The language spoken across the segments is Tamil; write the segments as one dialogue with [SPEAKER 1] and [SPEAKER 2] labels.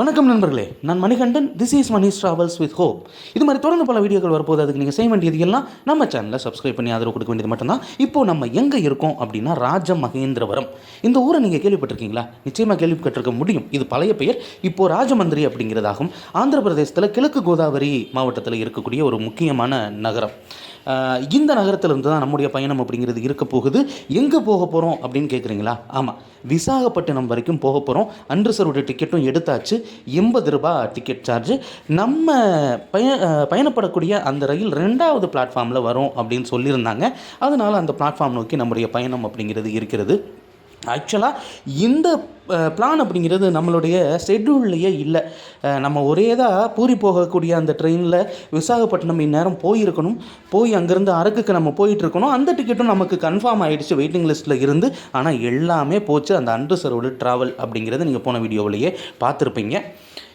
[SPEAKER 1] வணக்கம் நண்பர்களே. நான் Manikandan. This is Mani travels with hope இது மாதிரி தொடர்ந்து பல வீடியோக்கள் வரப்போது அதுக்கு நீங்கள் செய்ய வேண்டியது எல்லாம் நம்ம சேனலை சப்ஸ்கிரைப் பண்ணி ஆதரவு கொடுக்க வேண்டியது மட்டும்தான். இப்போ நம்ம எங்கே இருக்கோம் அப்படின்னா ராஜ மகேந்திரவரம் இந்த ஊரை நீங்கள் கேள்விப்பட்டிருக்கீங்களா? நிச்சயமாக கேள்விப்பட்டிருக்க முடியும். இது பழைய பெயர். இப்போ ராஜமந்திரி அப்படிங்கிறதாகும். ஆந்திர பிரதேசத்தில் கிழக்கு கோதாவரி மாவட்டத்தில் இருக்கக்கூடிய ஒரு முக்கியமான நகரம். இந்த நகரத்திலிருந்து தான் நம்முடைய பயணம் அப்படிங்கிறது இருக்க போகுது. எங்கே போக போகிறோம் அப்படின்னு கேட்குறீங்களா ஆமாம் விசாகப்பட்டினம் வரைக்கும் போக போகிறோம் அன்ரிசர்வ்டு டிக்கெட்டும் எடுத்தாச்சு. எண்பது ரூபா டிக்கெட் சார்ஜ் நம்ம பய பயணப்படக்கூடிய அந்த ரயில் ரெண்டாவது பிளாட்ஃபார்மில் வரும் அப்படின்னு சொல்லியிருந்தாங்க. அதனால் அந்த பிளாட்ஃபார்ம் நோக்கி நம்முடைய பயணம் அப்படிங்கிறது இருக்கிறது. ஆக்சுவலாக இந்த பிளான் அப்படிங்கிறது நம்மளுடைய ஷெட்யூல்லையே இல்லை. நம்ம ஒரே தான் பூரி போகக்கூடிய அந்த ட்ரெயினில் விசாகப்பட்டினம் இந்நேரம் போயிருக்கணும். போய் அங்கேருந்து அரக்குக்கு நம்ம போயிட்டுருக்கணும். அந்த டிக்கெட்டும் நமக்கு கன்ஃபார்ம் ஆகிடுச்சு வெயிட்டிங் லிஸ்ட்டில் இருந்து. ஆனால் எல்லாமே போச்சு. அந்த அன்ரிசர்வ்டு ட்ராவல் அப்படிங்கிறத நீங்கள் போன வீடியோவிலேயே பார்த்துருப்பீங்க.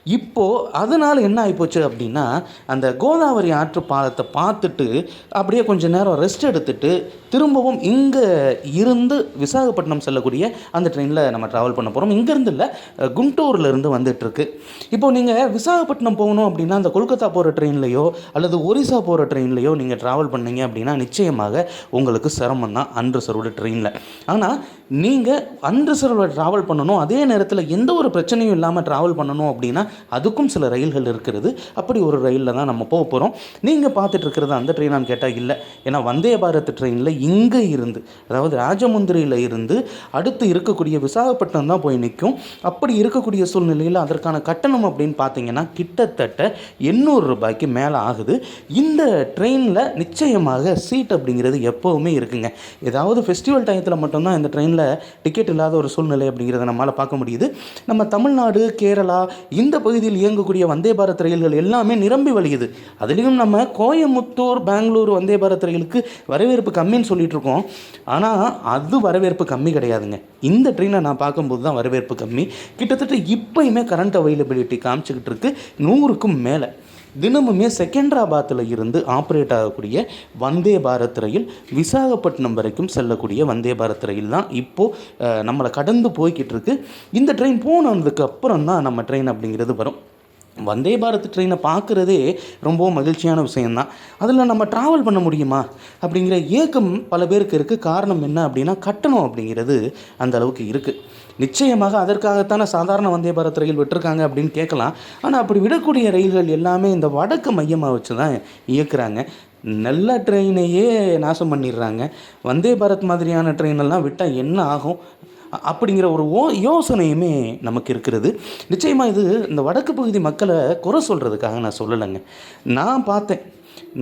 [SPEAKER 1] இப்போது அதனால் என்ன ஆகிப்போச்சு அப்படின்னா அந்த கோதாவரி ஆற்று பாலத்தை பார்த்துட்டு அப்படியே கொஞ்சம் நேரம் ரெஸ்ட் எடுத்துட்டு திரும்பவும் இங்கே இருந்து விசாகப்பட்டினம் செல்லக்கூடிய அந்த ட்ரெயினில் நம்ம ட்ராவல் பண்ண போகிறோம் இங்கேருந்து இல்லை குண்டூர்லேருந்து வந்துட்டுருக்கு. இப்போ நீங்கள் விசாகப்பட்டினம் போகணும் அப்படின்னா அந்த கொல்கத்தா போகிற ட்ரெயின்லையோ அல்லது ஒரிசா போகிற ட்ரெயின்லையோ நீங்கள் ட்ராவல் பண்ணீங்க அப்படின்னா நிச்சயமாக உங்களுக்கு சிரமம் தான் அன்று சரோட ட்ரெயினில் ஆனால் நீங்கள் அன்ரிசர்வ்டு ட்ராவல் பண்ணணும். அதே நேரத்தில் எந்த ஒரு பிரச்சனையும் இல்லாமல் ட்ராவல் பண்ணணும் அப்படின்னா அதுக்கும் சில ரயில்கள் இருக்கிறது. அப்படி ஒரு ரயிலில் தான் நம்ம போக போகிறோம் நீங்கள் பார்த்துட்டு இருக்கிறது அந்த ட்ரெயினான்னு கேட்டால் இல்லை. ஏன்னா வந்தே பாரத் ட்ரெயினில் இங்கே இருந்து அதாவது ராஜமுந்திரியில் இருந்து அடுத்து இருக்கக்கூடிய விசாகப்பட்டினம் தான் போய் நிற்கும் அப்படி இருக்கக்கூடிய சூழ்நிலையில் அதற்கான கட்டணம் அப்படின்னு பார்த்தீங்கன்னா கிட்டத்தட்ட எண்ணூறு ரூபாய்க்கு மேலே ஆகுது. இந்த ட்ரெயினில் நிச்சயமாக சீட் அப்படிங்கிறது எப்போவுமே இருக்குங்க. ஏதாவது ஃபெஸ்டிவல் டயத்தில் மட்டும்தான் இந்த ட்ரெயினில் டிக்கெட் இல்லாத ஒரு சூழ்நிலை அப்படிங்கிறத நம்மளால் பார்க்க முடியுது. நம்ம தமிழ்நாடு கேரளா இந்த பகுதியில் இயங்கக்கூடிய வந்தே பாரத் ரயில்கள் எல்லாமே நிரம்பி வழியுது. அதுலேயும் நம்ம கோயமுத்தூர் பெங்களூர் வந்தே பாரத் ரயிலுக்கு வரவேற்பு கம்மின்னு சொல்லிட்டு இருக்கோம். ஆனால் அது வரவேற்பு கம்மி கிடையாதுங்க. இந்த ட்ரெயினை நான் பார்க்கும்போது தான் வரவேற்பு கம்மி. கிட்டத்தட்ட இப்போயுமே கரண்ட் அவைலபிலிட்டி காமிச்சிக்கிட்டு இருக்கு. நூறுக்கும் மேலே. தினமுமே செகண்டராபாத்தில் இருந்து ஆப்ரேட் ஆகக்கூடிய வந்தே பாரத் ரயில் விசாகப்பட்டினம் வரைக்கும் செல்லக்கூடிய வந்தே பாரத் ரயில் தான் இப்போது நம்மளை கடந்து போய்கிட்டு இருக்கு. இந்த ட்ரெயின் போனதுக்கு அப்புறம் தான் நம்ம ட்ரெயின் அப்படிங்கிறது வரும். வந்தே பாரத் ட்ரெயினை பார்க்குறதே ரொம்ப மகிழ்ச்சியான விஷயந்தான் அதில் நம்ம ட்ராவல் பண்ண முடியுமா? அப்படிங்கிற ஏக்கம் பல பேருக்கு இருக்குது காரணம் என்ன அப்படின்னா கட்டணம் அப்படிங்கிறது அந்த அளவுக்கு இருக்குது நிச்சயமாக அதற்காகத்தான சாதாரண வந்தே பாரத் ரயில் விட்டுருக்காங்க அப்படின்னு கேட்கலாம். ஆனால் அப்படி விடக்கூடிய ரயில்கள் எல்லாமே இந்த வடக்கு மையமாக வச்சு தான் இயக்குறாங்க. நல்ல ட்ரெயினையே நாசம் பண்ணிடுறாங்க. வந்தே பாரத் மாதிரியான ட்ரெயினெல்லாம் விட்டால் என்ன ஆகும்? அப்படிங்கிற ஒரு ஓ யோசனையுமே நமக்கு இருக்கிறது. நிச்சயமாக இது இந்த வடக்கு பகுதி மக்களை குறை சொல்கிறதுக்காக நான் சொல்லலைங்க. நான் பார்த்தேன்.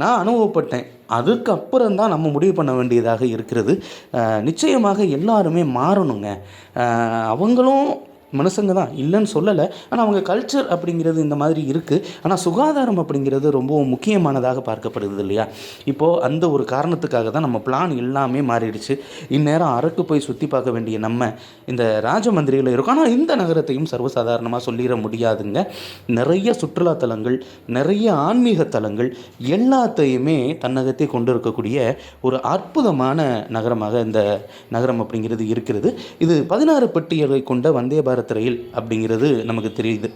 [SPEAKER 1] நான் அனுபவப்பட்டேன். அதுக்கப்புறம் தான் நம்ம முடிவு பண்ண வேண்டியதாக இருக்கிறது. நிச்சயமாக எல்லாருமே மாறணுங்க. அவங்களும் மனுஷங்க தான். இல்லைன்னு சொல்லலை. ஆனால் அவங்க கல்ச்சர் அப்படிங்கிறது இந்த மாதிரி இருக்குது ஆனால் சுகாதாரம் அப்படிங்கிறது ரொம்பவும் முக்கியமானதாக பார்க்கப்படுது இல்லையா? இப்போது அந்த ஒரு காரணத்துக்காக தான் நம்ம பிளான் எல்லாமே மாறிடுச்சு. இந்நேரம் அரக்கு போய் சுற்றி பார்க்க வேண்டிய நம்ம இந்த ராஜமந்திரியில் இருக்கோம். ஆனால் இந்த நகரத்தையும் சர்வசாதாரணமாக சொல்லிட முடியாதுங்க. நிறைய சுற்றுலா தலங்கள் நிறைய ஆன்மீக தலங்கள் எல்லாத்தையுமே தன்னகத்தே கொண்டு இருக்கக்கூடிய ஒரு அற்புதமான நகரமாக இந்த நகரம் அப்படிங்கிறது இருக்கிறது. இது பதினாறு பட்டியலை கொண்ட வந்தே பாரத் ரயில் அப்படிங்கிறது நமக்கு தெரியுது.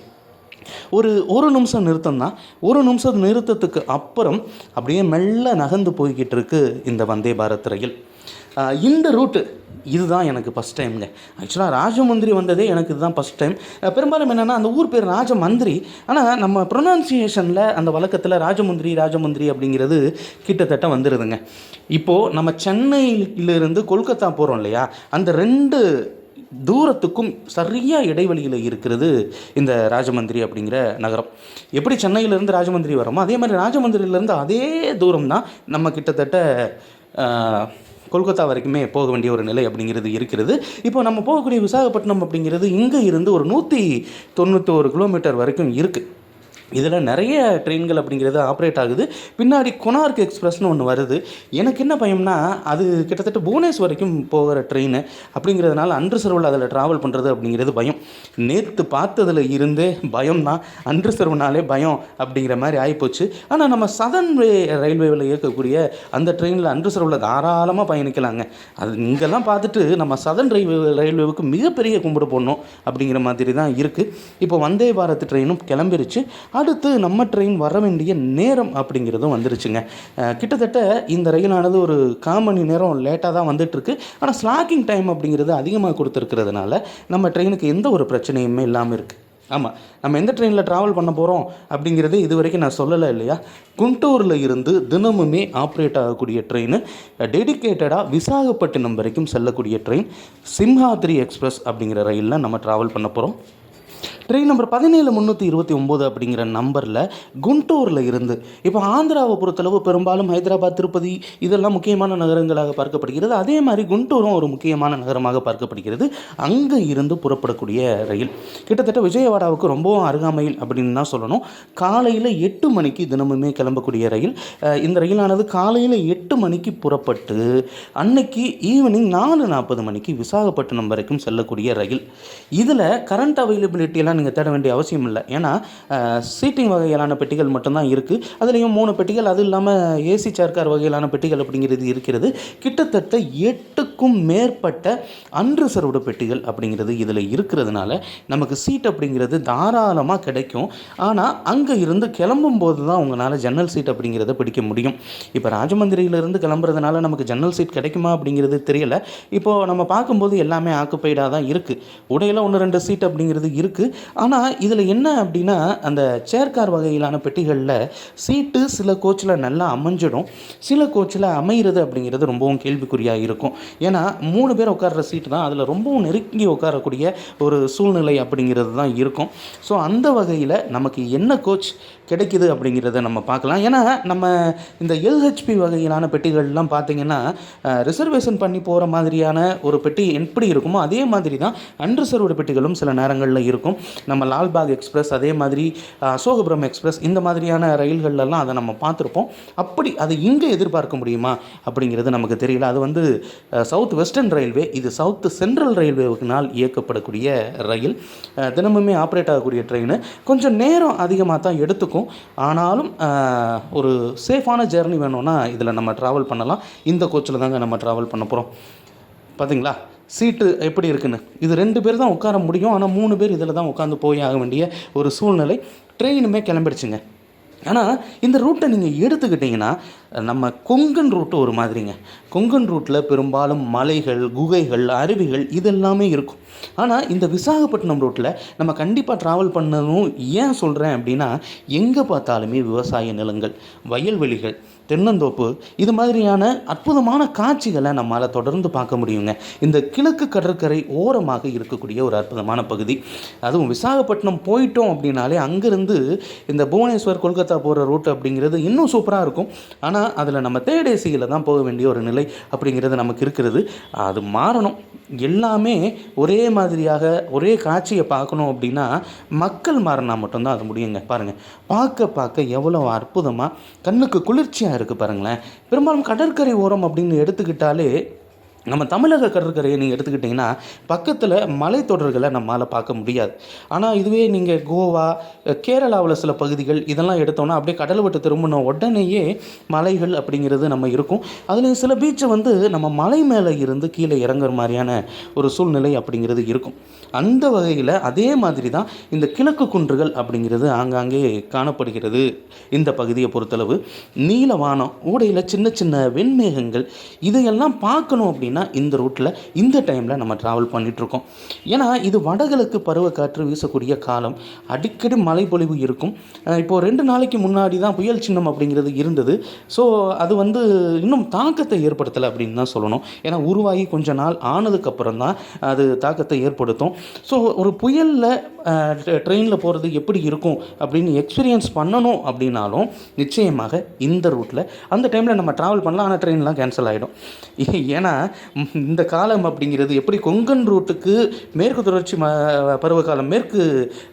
[SPEAKER 1] ஒரு ஒரு நிமிஷம் நிறுத்தம் தான் ஒரு நிமிஷம் நிறுத்தத்துக்கு அப்புறம் அப்படியே மெல்ல நகர்ந்து போய்கிட்டு இருக்கு இந்த வந்தே பாரத் ரயில் இந்த ரூட்டு இதுதான் எனக்கு ஃபஸ்ட் டைம்ங்க ஆக்சுவலாக ராஜமந்திரி வந்ததே எனக்கு இதுதான் ஃபஸ்ட் டைம் பெரும்பாலும் என்னென்னா அந்த ஊர் பேர் ராஜமந்திரி. ஆனால் நம்ம ப்ரொனன்சியேஷனில் அந்த வழக்கத்தில் ராஜமந்திரி ராஜமந்திரி அப்படிங்கிறது கிட்டத்தட்ட வந்துடுதுங்க இப்போது நம்ம சென்னையிலிருந்து கொல்கத்தா போகிறோம் இல்லையா? அந்த ரெண்டு தூரத்துக்கும் சரியாக இடைவெளியில் இருக்கிறது இந்த ராஜமந்திரி அப்படிங்கிற நகரம். எப்படி சென்னையிலேருந்து ராஜமந்திரி வரோமோ அதே மாதிரி ராஜமந்திரியிலேருந்து அதே தூரம் தான் நம்ம கிட்டத்தட்ட கொல்கத்தா வரைக்குமே போக வேண்டிய ஒரு நிலை அப்படிங்கிறது இருக்கிறது. இப்போ நம்ம போகக்கூடிய விசாகப்பட்டினம் அப்படிங்கிறது இங்கே இருந்து ஒரு நூற்றி தொண்ணூற்றோரு கிலோமீட்டர் வரைக்கும் இருக்குது இதில் நிறைய ட்ரெயின்கள் அப்படிங்கிறது ஆப்ரேட் ஆகுது. பின்னாடி கொனார்க் எக்ஸ்பிரஸ்னு ஒன்று வருது. எனக்கு என்ன பயம்னா அது கிட்டத்தட்ட புவனேஸ் வரைக்கும் போகிற ட்ரெயின் அப்படிங்கிறதுனால அன்ரிசர்வில் அதில் ட்ராவல் பண்ணுறது அப்படிங்கிறது பயம். நேற்று பார்த்ததில் இருந்தே பயம் தான் அன்ரிசர்வ்னாலே பயம் அப்படிங்கிற மாதிரி ஆகிப்போச்சு ஆனால் நம்ம சதன் வே ரயில்வேவில் இயக்கக்கூடிய அந்த ட்ரெயினில் அன்ரிசர்வில் தாராளமாக பயணிக்கலாங்க. அது இங்கெல்லாம் பார்த்துட்டு நம்ம சதன் ரயில்வே ரயில்வேவுக்கு மிகப்பெரிய கும்பிடு போடணும் அப்படிங்கிற மாதிரி தான் இருக்குது இப்போ வந்தே பாரத் ட்ரெயினும் கிளம்பிருச்சு. அடுத்து நம்ம ட்ரெயின் வர வேண்டிய நேரம் அப்படிங்கிறதும் வந்துருச்சுங்க. கிட்டத்தட்ட இந்த ரயிலானது ஒரு கால் மணி நேரம் லேட்டாக தான் வந்துட்டுருக்கு. ஆனால் ஸ்லாக்கிங் டைம் அப்படிங்கிறது அதிகமாக கொடுத்துருக்கிறதுனால நம்ம ட்ரெயினுக்கு எந்த ஒரு பிரச்சனையுமே இல்லாமல் இருக்குது ஆமாம் நம்ம எந்த ட்ரெயினில் ட்ராவல் பண்ண போகிறோம் அப்படிங்கிறது இது வரைக்கும் நான் சொல்லலை இல்லையா? குண்டூரில் இருந்து தினமுமே ஆப்ரேட் ஆகக்கூடிய ட்ரெயின் டெடிக்கேட்டடாக விசாகப்பட்டினம் வரைக்கும் செல்லக்கூடிய ட்ரெயின் சிம்ஹாத்ரி எக்ஸ்பிரஸ் அப்படிங்கிற ரயிலில் நம்ம ட்ராவல் பண்ண போகிறோம் ட்ரெயின் நம்பர் பதினேழு முந்நூற்றி இருபத்தி ஒம்பது அப்படிங்கிற நம்பரில் குண்டூரில் இருந்து இப்போ ஆந்திராவை பொறுத்தளவு பெரும்பாலும் ஹைதராபாத் திருப்பதி இதெல்லாம் முக்கியமான நகரங்களாக பார்க்கப்படுகிறது. அதே மாதிரி குண்டூரும் ஒரு முக்கியமான நகரமாக பார்க்கப்படுகிறது. அங்கே இருந்து புறப்படக்கூடிய ரயில். கிட்டத்தட்ட விஜயவாடாவுக்கு ரொம்பவும் அருகாமையில் அப்படின்னு தான் சொல்லணும். காலையில் எட்டு மணிக்கு தினமுமே கிளம்பக்கூடிய ரயில். இந்த ரயிலானது காலையில் எட்டு மணிக்கு புறப்பட்டு அன்னைக்கு ஈவினிங் நாலு நாற்பது மணிக்கு விசாகப்பட்டினம் வரைக்கும் செல்லக்கூடிய ரயில். இதில் கரண்ட் அவைலபிலிட்டியெல்லாம் நீங்கள் தேட வேண்டிய அவசியம் இல்லை. ஏன்னா சீட்டிங் வகையிலான பெட்டிகள் மட்டும்தான் இருக்குது அதுலேயும் மூணு பெட்டிகள் அது இல்லாமல் ஏசி சேர்க்கார் வகையிலான பெட்டிகள் அப்படிங்கிறது இருக்கிறது. கிட்டத்தட்ட எட்டுக்கும் மேற்பட்ட அன்ரிசர்வ்டு பெட்டிகள் அப்படிங்கிறது இதில் இருக்கிறதுனால நமக்கு சீட் அப்படிங்கிறது தாராளமாக கிடைக்கும். ஆனால் அங்கே இருந்து கிளம்பும் போது தான் உங்களால் ஜன்னல் சீட் அப்படிங்கிறத பிடிக்க முடியும். இப்போ ராஜமந்திரியிலிருந்து கிளம்புறதுனால நமக்கு ஜன்னல் சீட் கிடைக்குமா அப்படிங்கிறது தெரியல. இப்போது நம்ம பார்க்கும்போது எல்லாமே ஆக்குப்பைடாக தான் இருக்குது உடையில ஒன்று ரெண்டு சீட் அப்படிங்கிறது இருக்குது ஆனால் இதில் என்ன அப்படின்னா அந்த சேர்கார் வகையிலான பெட்டிகளில் சீட்டு சில கோச்சில் நல்லா அமைஞ்சிடும். சில கோச்சில் அமைகிறது அப்படிங்கிறது ரொம்பவும் கேள்விக்குறியாக இருக்கும். ஏன்னா மூணு பேர் உட்கார்ற சீட்டு தான் அதில் ரொம்பவும் நெருங்கி உட்காரக்கூடிய ஒரு சூழ்நிலை அப்படிங்கிறது தான் இருக்கும். ஸோ அந்த வகையில் நமக்கு என்ன கோச் கிடைக்கிது அப்படிங்கிறத நம்ம பார்க்கலாம். ஏன்னா நம்ம இந்த எல்ஹெச்பி வகையிலான பெட்டிகள்லாம் பார்த்தீங்கன்னா ரிசர்வேஷன் பண்ணி போகிற மாதிரியான ஒரு பெட்டி எப்படி இருக்குமோ அதே மாதிரி தான் அன்ரிசர்வ்டு பெட்டிகளும் சில நேரங்களில் இருக்கும். நம்ம லால்பாக் எக்ஸ்பிரஸ் அதே மாதிரி அசோகபுரம் எக்ஸ்பிரஸ் இந்த மாதிரியான ரயில்கள்லாம் அதை நம்ம பார்த்துருப்போம். அப்படி அதை இங்கே எதிர்பார்க்க முடியுமா அப்படிங்கிறது நமக்கு தெரியல. அது வந்து சவுத் வெஸ்டர்ன் ரயில்வே இது சவுத் சென்ட்ரல் ரயில்வேவுக்குனால் இயக்கப்படக்கூடிய ரயில். தினமுமே ஆப்ரேட் ஆகக்கூடிய ட்ரெயின் கொஞ்சம் நேரம் அதிகமாக தான் எடுத்துக்கும். ஆனாலும் ஒரு சேஃபான ஜேர்னி வேணும்னா இதில் நம்ம ட்ராவல் பண்ணலாம். இந்த கோச்சில் தாங்க நம்ம ட்ராவல் பண்ண போகிறோம் பார்த்தீங்களா சீட்டு எப்படி இருக்குன்னு? இது ரெண்டு பேர் தான் உட்கார முடியும். ஆனால் மூணு பேர் இதில் தான் உட்காந்து போய் ஆக வேண்டிய ஒரு சூழ்நிலை. ட்ரெயினுமே கிளம்பிடுச்சுங்க. ஆனால் இந்த ரூட்டை நீங்கள் எடுத்துக்கிட்டிங்கன்னா நம்ம கொங்கன் ரூட்டு ஒரு மாதிரிங்க. கொங்கன் ரூட்டில் பெரும்பாலும் மலைகள் குகைகள் அருவிகள் இதெல்லாமே இருக்கும். ஆனால் இந்த விசாகப்பட்டினம் ரூட்டில் நம்ம கண்டிப்பாக ட்ராவல் பண்ணணும் ஏன் சொல்கிறேன் அப்படின்னா எங்கே பார்த்தாலுமே விவசாய நிலங்கள் வயல்வெளிகள் தென்னந்தோப்பு இது மாதிரியான அற்புதமான காட்சிகளை நம்மால் தொடர்ந்து பார்க்க முடியுங்க. இந்த கிழக்கு கடற்கரை ஓரமாக இருக்கக்கூடிய ஒரு அற்புதமான பகுதி. அதுவும் விசாகப்பட்டினம் போயிட்டோம் அப்படின்னாலே அங்கேருந்து இந்த புவனேஸ்வர் கொல்கத்தா போகிற ரூட் அப்படிங்கிறது இன்னும் சூப்பராக இருக்கும். ஆனால் அதில் நம்ம தேடேசியில் தான் போக வேண்டிய ஒரு நிலை அப்படிங்கிறது நமக்கு இருக்கிறது. அது மாறணும். எல்லாமே ஒரே மாதிரியாக ஒரே காட்சியை பார்க்கணும் அப்படின்னா மக்கள் மாறினா மட்டும்தான் அது முடியுங்க. பாருங்கள் பார்க்க பார்க்க எவ்வளோ அற்புதமாக கண்ணுக்கு குளிர்ச்சியாக இருக்குது பாருங்களேன். பெரும்பாலும் கடற்கரை ஓரம் அப்படின்னு எடுத்துக்கிட்டாலே நம்ம தமிழக கடற்கரையை நீங்கள் எடுத்துக்கிட்டிங்கன்னா பக்கத்தில் மலைத்தொடர்களை நம்மளால் பார்க்க முடியாது. ஆனால் இதுவே நீங்கள் கோவா கேரளாவில் சில பகுதிகள் இதெல்லாம் எடுத்தோம்னா அப்படியே கடல் விட்டு திரும்பின உடனேயே மலைகள் அப்படிங்கிறது நம்ம இருக்கும். அதில் சில பீச்சை வந்து நம்ம மலை மேலே இருந்து கீழே இறங்குற மாதிரியான ஒரு சூழ்நிலை அப்படிங்கிறது இருக்கும். அந்த வகையில் அதே மாதிரி தான் இந்த கிழக்கு குன்றுகள் அப்படிங்கிறது ஆங்காங்கே காணப்படுகிறது இந்த பகுதியை பொறுத்தளவு. நீல வானம் ஊடையில் சின்ன சின்ன வெண்மேகங்கள் இதையெல்லாம் பார்க்கணும் அப்படின்னா இந்த ரூட்டில் இந்த டைமில் நம்ம ட்ராவல் பண்ணிகிட்ருக்கோம் ஏன்னா இது வடகிழக்கு பருவக்காற்று வீசக்கூடிய காலம். அடிக்கடி மழைப்பொழிவு இருக்கும். இப்போது ரெண்டு நாளைக்கு முன்னாடி தான் புயல் சின்னம் அப்படிங்கிறது இருந்தது. ஸோ அது வந்து இன்னும் தாக்கத்தை ஏற்படுத்தலை அப்படின்னு தான் சொல்லணும். ஏன்னா உருவாகி கொஞ்ச நாள் ஆனதுக்கப்புறம் தான் அது தாக்கத்தை ஏற்படுத்தும். ஸோ ஒரு புயலில் ட்ரெயினில் போகிறது எப்படி இருக்கும் அப்படின்னு எக்ஸ்பீரியன்ஸ் பண்ணணும் அப்படின்னாலும் நிச்சயமாக இந்த ரூட்டில் அந்த டைமில் நம்ம ட்ராவல் பண்ணலாம். ஆனால் ட்ரெயின்லாம் கேன்சல் ஆகிடும் ஏன்னா இந்த காலம் அப்படிங்கிறது எப்படி கொங்கன் ரூட்டுக்கு மேற்கு தொடர்ச்சி ம பருவகாலம் மேற்கு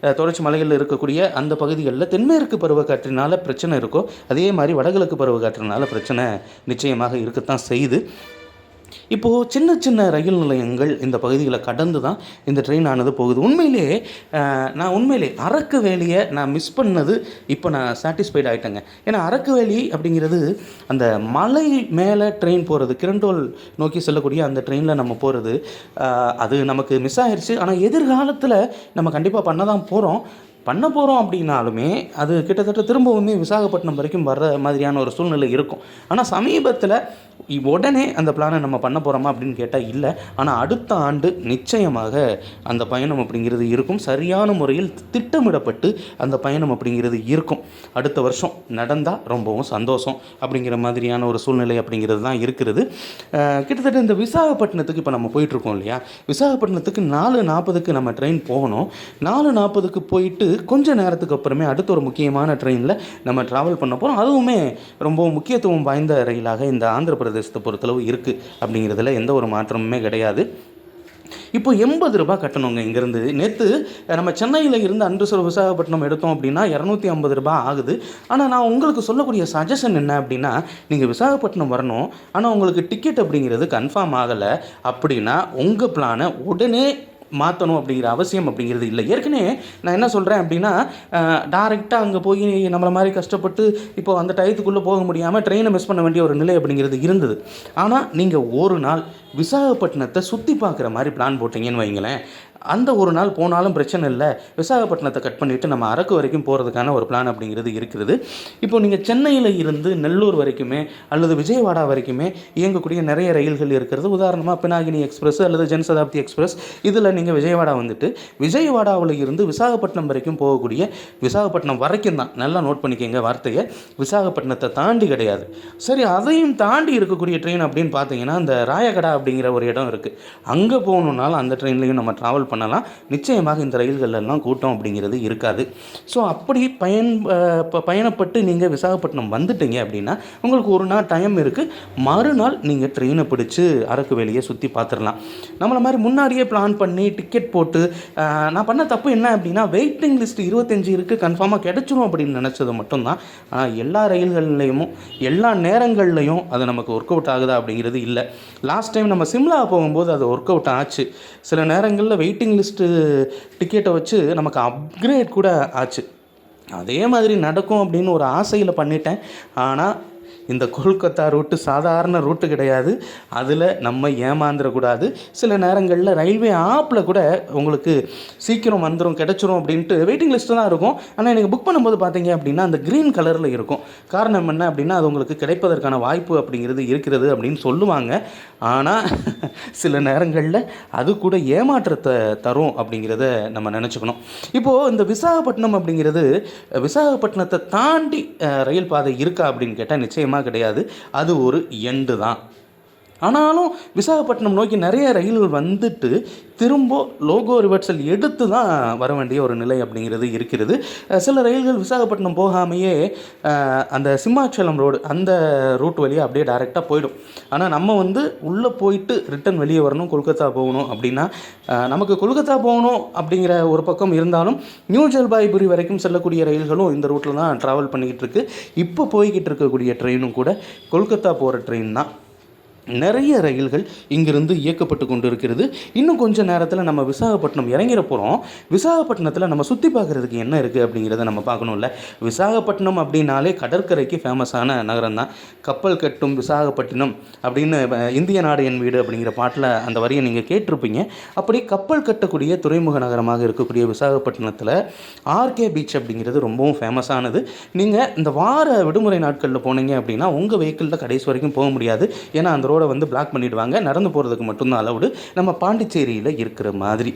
[SPEAKER 1] தொடர்ச்சி மலைகளில் இருக்கக்கூடிய அந்த பகுதிகளில் தென்மேற்கு பருவக்காற்றினால் பிரச்சனை இருக்கோ அதே மாதிரி வடகிழக்கு பருவக்காற்றினால் பிரச்சனை நிச்சயமாக இருக்கத்தான் செய்யுது. இப்போது சின்ன சின்ன ரயில் நிலையங்கள் இந்த பகுதிகளை கடந்து தான் இந்த ட்ரெயின் ஆனது போகுது. உண்மையிலே நான் உண்மையிலே அரக்கு வேலியை நான் மிஸ் பண்ணது இப்போ நான் சாட்டிஸ்ஃபைட் ஆகிட்டேங்க ஏன்னா அரக்கு வேலி அப்படிங்கிறது அந்த மலை மேலே ட்ரெயின் போகிறது கிரண்டோல் நோக்கி செல்லக்கூடிய அந்த ட்ரெயினில் நம்ம போகிறது அது நமக்கு மிஸ் ஆயிடுச்சு ஆனால் எதிர்காலத்தில் நம்ம கண்டிப்பாக பண்ண தான் போகிறோம் பண்ண போகிறோம் அப்படின்னாலுமே அது கிட்டத்தட்ட திரும்பவுமே விசாகப்பட்டினம் வரைக்கும் வர்ற மாதிரியான ஒரு சூழ்நிலை இருக்கும். ஆனால் சமீபத்தில் உடனே அந்த பிளானை நம்ம பண்ண போகிறோமா அப்படின்னு கேட்டால் இல்லை. ஆனால் அடுத்த ஆண்டு நிச்சயமாக அந்த பயணம் அப்படிங்கிறது இருக்கும். சரியான முறையில் திட்டமிடப்பட்டு அந்த பயணம் அப்படிங்கிறது இருக்கும். அடுத்த வருஷம் நடந்தால் ரொம்பவும் சந்தோஷம் அப்படிங்கிற மாதிரியான ஒரு சூழ்நிலை அப்படிங்கிறது தான் இருக்கிறது. கிட்டத்தட்ட இந்த விசாகப்பட்டினத்துக்கு இப்போ நம்ம போயிட்டுருக்கோம் இல்லையா? விசாகப்பட்டினத்துக்கு நாலு நாற்பதுக்கு நம்ம ட்ரெயின் போகணும். நாலு நாற்பதுக்கு போயிட்டு கொஞ்ச நேரத்துக்கு அப்புறமே அடுத்த ஒரு முக்கியமான ட்ரெயினில் நம்ம ட்ராவல் பண்ண போகிறோம் அதுவுமே ரொம்ப முக்கியத்துவம் வாய்ந்த ரயிலாக இந்த ஆந்திர பிரதேசத்தை பொறுத்தளவு இருக்குது அப்படிங்கிறதுல எந்த ஒரு மாற்றமுமே கிடையாது. இப்போ எண்பது ரூபாய் கட்டணுங்க இங்கேருந்து. நேற்று நம்ம சென்னையில் இருந்து அன்று விசாகப்பட்டினம் எடுத்தோம் அப்படின்னா இரநூத்தி ஐம்பது ரூபாய் ஆகுது. ஆனால் நான் உங்களுக்கு சொல்லக்கூடிய சஜஷன் என்ன அப்படின்னா நீங்கள் விசாகப்பட்டினம் வரணும். ஆனால் உங்களுக்கு டிக்கெட் அப்படிங்கிறது கன்ஃபார்ம் ஆகலை. அப்படின்னா உங்கள் பிளானை உடனே மாற்றணும் அப்படிங்கிற அவசியம் அப்படிங்கிறது இல்லை. ஏற்கனவே நான் என்ன சொல்கிறேன் அப்படின்னா டைரெக்டாக அங்கே போய் நம்மளை மாதிரி கஷ்டப்பட்டு இப்போ அந்த டயத்துக்குள்ளே போக முடியாமல் ட்ரெயினை மிஸ் பண்ண வேண்டிய ஒரு நிலை அப்படிங்கிறது இருந்தது. ஆனால் நீங்கள் ஒரு நாள் விசாகப்பட்டினத்தை சுற்றி பார்க்குற மாதிரி பிளான் போட்டிங்கன்னு வைங்களேன். அந்த ஒரு நாள் போனாலும் பிரச்சனை இல்லை. விசாகப்பட்டினத்தை கட் பண்ணிவிட்டு நம்ம அரக்கு வரைக்கும் போகிறதுக்கான ஒரு பிளான் அப்படிங்கிறது இருக்கிறது இப்போ நீங்கள் சென்னையில் இருந்து நெல்லூர் வரைக்குமே அல்லது விஜயவாடா வரைக்குமே இயங்கக்கூடிய நிறைய ரயில்கள் இருக்கிறது. உதாரணமாக பினாகினி எக்ஸ்பிரஸ் அல்லது ஜன்சதாப்தி எக்ஸ்பிரஸ். இதில் நீங்கள் விஜயவாடா வந்துட்டு விஜயவாடாவில் இருந்து விசாகப்பட்டினம் வரைக்கும் போகக்கூடிய விசாகப்பட்டினம் வரைக்கும் தான். நல்லா நோட் பண்ணிக்கோங்க வார்த்தையை. விசாகப்பட்டினத்தை தாண்டி கிடையாது. சரி அதையும் தாண்டி இருக்கக்கூடிய ட்ரெயின் அப்படின்னு பார்த்தீங்கன்னா இந்த ராயகடா அப்படிங்கிற ஒரு இடம் இருக்குது அங்கே போகணுன்னாலும் அந்த ட்ரெயின்லையும் நம்ம ட்ராவல் பண்ணலாம். நிச்சயமாக இந்த ரயில்களெல்லாம் கூட்டம் அப்படிங்கிறது இருக்காது. ஸோ அப்படி பயன் பயணப்பட்டு நீங்கள் விசாகப்பட்டினம் வந்துட்டீங்க அப்படின்னா உங்களுக்கு ஒரு நாள் டைம் இருக்குது மறுநாள் நீங்கள் ட்ரெயினை பிடிச்சி அரக்கு வேலையை சுற்றி பார்த்துடலாம் நம்மளை மாதிரி முன்னாடியே பிளான் பண்ணி டிக்கெட் போட்டு நான் பண்ண தப்பு என்ன அப்படின்னா வெயிட்டிங் லிஸ்ட் இருபத்தஞ்சி இருக்குது கன்ஃபார்மாக கிடைச்சிரும் அப்படின்னு நினச்சது மட்டும்தான். ஆனால் எல்லா ரயில்கள்லையும் எல்லா நேரங்கள்லையும் அது நமக்கு ஒர்க் அவுட் ஆகுதா அப்படிங்கிறது இல்லை. லாஸ்ட் டைம் நம்ம சிம்லா போகும்போது அது ஒர்க் அவுட் ஆச்சு. சில நேரங்களில் வெயிட்டிங் லிஸ்ட்டு டிக்கெட்டை வச்சு நமக்கு அப்கிரேட் கூட ஆச்சு. அதே மாதிரி நடக்கும் அப்படின்னு ஒரு ஆசையில் பண்ணிட்டேன். ஆனால் இந்த கொல்கத்தா ரூட்டு சாதாரண ரூட்டு கிடையாது. அதில் நம்ம ஏமாந்துடக்கூடாது சில நேரங்களில் ரயில்வே ஆப்பில் கூட உங்களுக்கு சீக்கிரம் வந்துடும் கிடச்சிரும் அப்படின்ட்டு வெயிட்டிங் லிஸ்ட்டு தான் இருக்கும். ஆனால் எனக்கு புக் பண்ணும்போது பார்த்தீங்க அப்படின்னா அந்த க்ரீன் கலரில் இருக்கும். காரணம் என்ன அப்படின்னா அது உங்களுக்கு கிடைப்பதற்கான வாய்ப்பு அப்படிங்கிறது இருக்கிறது அப்படின்னு சொல்லுவாங்க. ஆனால் சில நேரங்களில் அது கூட ஏமாற்றத்தை தரும் அப்படிங்கிறத நம்ம நினச்சிக்கணும். இப்போது இந்த விசாகப்பட்டினம் அப்படிங்கிறது விசாகப்பட்டினத்தை தாண்டி ரயில் பாதை இருக்கா அப்படின்னு கேட்டால் நிச்சயமாக கிடையாது. அது ஒரு எண்டு தான். ஆனாலும் விசாகப்பட்டினம் நோக்கி நிறைய ரயில்கள் வந்துட்டு திரும்ப லோகோ ரிவர்சல் எடுத்து தான் வர வேண்டிய ஒரு நிலை அப்படிங்கிறது இருக்கிறது. சில ரயில்கள் விசாகப்பட்டினம் போகாமையே அந்த சிம்மாச்சலம் ரோடு அந்த ரூட் வழியாக அப்படியே டைரெக்டாக போயிடும். ஆனால் நம்ம வந்து உள்ளே போயிட்டு ரிட்டன் வெளியே வரணும் கொல்கத்தா போகணும் அப்படின்னா நமக்கு கொல்கத்தா போகணும் அப்படிங்கிற ஒரு பக்கம் இருந்தாலும் நியூ ஜல்பாய்புரி வரைக்கும் செல்லக்கூடிய ரயில்களும் இந்த ரூட்டில் தான் ட்ராவல் பண்ணிக்கிட்டு இருக்கு. இப்போ போய்கிட்டு இருக்கக்கூடிய ட்ரெயினும் கூட கொல்கத்தா போகிற ட்ரெயின் தான். நிறைய ரயில்கள் இங்கிருந்து இயக்கப்பட்டு கொண்டு இருக்கிறது இன்னும் கொஞ்ச நேரத்தில் நம்ம விசாகப்பட்டினம் இறங்கிற போகிறோம் விசாகப்பட்டினத்தில் நம்ம சுற்றி பார்க்குறதுக்கு என்ன இருக்குது அப்படிங்கிறத நம்ம பார்க்கணும்ல. விசாகப்பட்டினம் அப்படின்னாலே கடற்கரைக்கு ஃபேமஸான நகரம் தான். கப்பல் கட்டும் விசாகப்பட்டினம் அப்படின்னு இந்திய நாடு என் வீடு அப்படிங்கிற பாட்டில் அந்த வரியை நீங்கள் கேட்டிருப்பீங்க. அப்படி கப்பல் கட்டக்கூடிய துறைமுக நகரமாக இருக்கக்கூடிய விசாகப்பட்டினத்தில் ஆர்கே பீச் அப்படிங்கிறது ரொம்பவும் ஃபேமஸானது நீங்கள் இந்த வார விடுமுறை நாட்களில் போனீங்க அப்படின்னா உங்கள் வெஹிக்கிளில் கடைசி வரைக்கும் போக முடியாது. ஏன்னா அந்த ரோடை வந்து பிளாக் பண்ணிடுவாங்க. நடந்து போகிறதுக்கு மட்டும்தான் அலவுடு நம்ம பாண்டிச்சேரியில் இருக்கிற மாதிரி.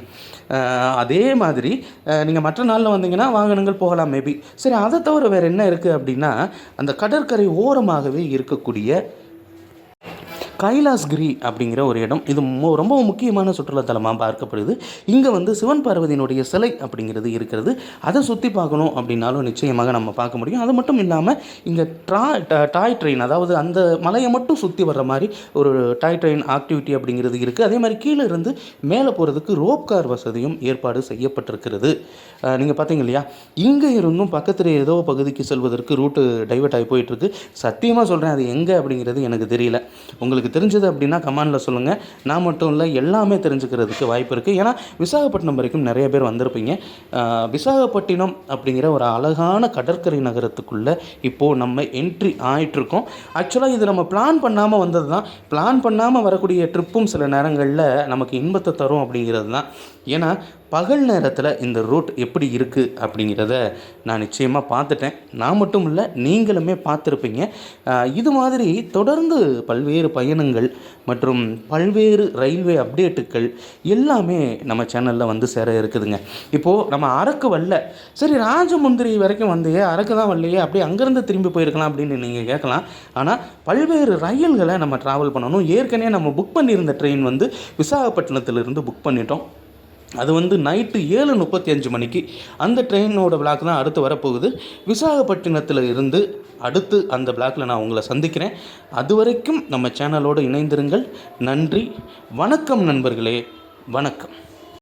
[SPEAKER 1] அதே மாதிரி நீங்கள் மற்ற நாளில் வந்தீங்கன்னா வாகனங்கள் போகலாம் மேபி சரி அதை தவிர வேறு என்ன இருக்குது அப்படின்னா அந்த கடற்கரை ஓரமாகவே இருக்கக்கூடிய கைலாஸ்கிரி அப்படிங்கிற ஒரு இடம். இது ரொம்ப முக்கியமான சுற்றுலாத்தலமாக பார்க்கப்படுது. இங்கே வந்து சிவன் பார்வதியினுடைய சிலை அப்படிங்கிறது இருக்கிறது. அதை சுற்றி பார்க்கணும் அப்படின்னாலும் நிச்சயமாக நம்ம பார்க்க முடியும். அது மட்டும் இல்லாமல் இங்கே ட்ரா டாய் ட்ரெயின் அதாவது அந்த மலையை மட்டும் சுற்றி வர்ற மாதிரி ஒரு டாய் ட்ரெயின் ஆக்டிவிட்டி அப்படிங்கிறது இருக்குது அதே மாதிரி கீழே இருந்து மேலே போகிறதுக்கு ரோப் கார் வசதியும் ஏற்பாடு செய்யப்பட்டிருக்கிறது. நீங்கள் பார்த்தீங்க இல்லையா? இங்கே இருந்தும் பக்கத்தில் ஏதோ பகுதிக்கு செல்வதற்கு ரூட்டு டைவெர்ட் ஆகி போயிட்டுருக்கு சத்தியமாக சொல்கிறேன் அது எங்கே அப்படிங்கிறது எனக்கு தெரியல. உங்களுக்கு தெரிஞ்சது அப்படின்னா கமெண்டில் சொல்லுங்கள் நான் மட்டும் இல்லை எல்லாமே தெரிஞ்சுக்கிறதுக்கு வாய்ப்பு இருக்குது ஏன்னா விசாகப்பட்டினம் வரைக்கும் நிறைய பேர் வந்திருப்பீங்க. விசாகப்பட்டினம் அப்படிங்கிற ஒரு அழகான கடற்கரை நகரத்துக்குள்ளே இப்போது நம்ம என்ட்ரி ஆயிட்டிருக்கோம். ஆக்சுவலாக இது நம்ம பிளான் பண்ணாமல் வந்தது தான் பிளான் பண்ணாமல் வரக்கூடிய ட்ரிப்பும் சில நேரங்களில் நமக்கு இன்பத்தை தரும் அப்படிங்கிறது தான். ஏன்னா பகல் நேரத்தில் இந்த ரூட் எப்படி இருக்குது அப்படிங்கிறத நான் நிச்சயமாக பார்த்துட்டேன். நான் மட்டும் இல்லை நீங்களுமே பார்த்துருப்பீங்க. இது மாதிரி தொடர்ந்து பல்வேறு பயணங்கள் மற்றும் பல்வேறு ரயில்வே அப்டேட்டுகள் எல்லாமே நம்ம சேனலில் வந்து சேர இருக்குதுங்க. இப்போது நம்ம அரக்கு வரல. சரி ராஜமுந்திரி வரைக்கும் வந்தையே அரக்கு தான் வரலையே அப்படியே அங்கேருந்து திரும்பி போயிருக்கலாம் அப்படின்னு நீங்கள் கேட்கலாம். ஆனால் பல்வேறு ரயில்களை நம்ம ட்ராவல் பண்ணணும். ஏற்கனவே நம்ம புக் பண்ணியிருந்த ட்ரெயின் வந்து விசாகப்பட்டினத்திலிருந்து புக் பண்ணிட்டோம். அது வந்து நைட்டு ஏழு முப்பத்தி அஞ்சு மணிக்கு அந்த ட்ரெயினோட பிளாக் தான் அடுத்து வரப்போகுது. விசாகப்பட்டினத்தில் இருந்து அடுத்து அந்த பிளாக்கில் நான் உங்களை சந்திக்கிறேன். அது வரைக்கும் நம்ம சேனலோடு இணைந்திருங்கள். நன்றி. வணக்கம் நண்பர்களே. வணக்கம்.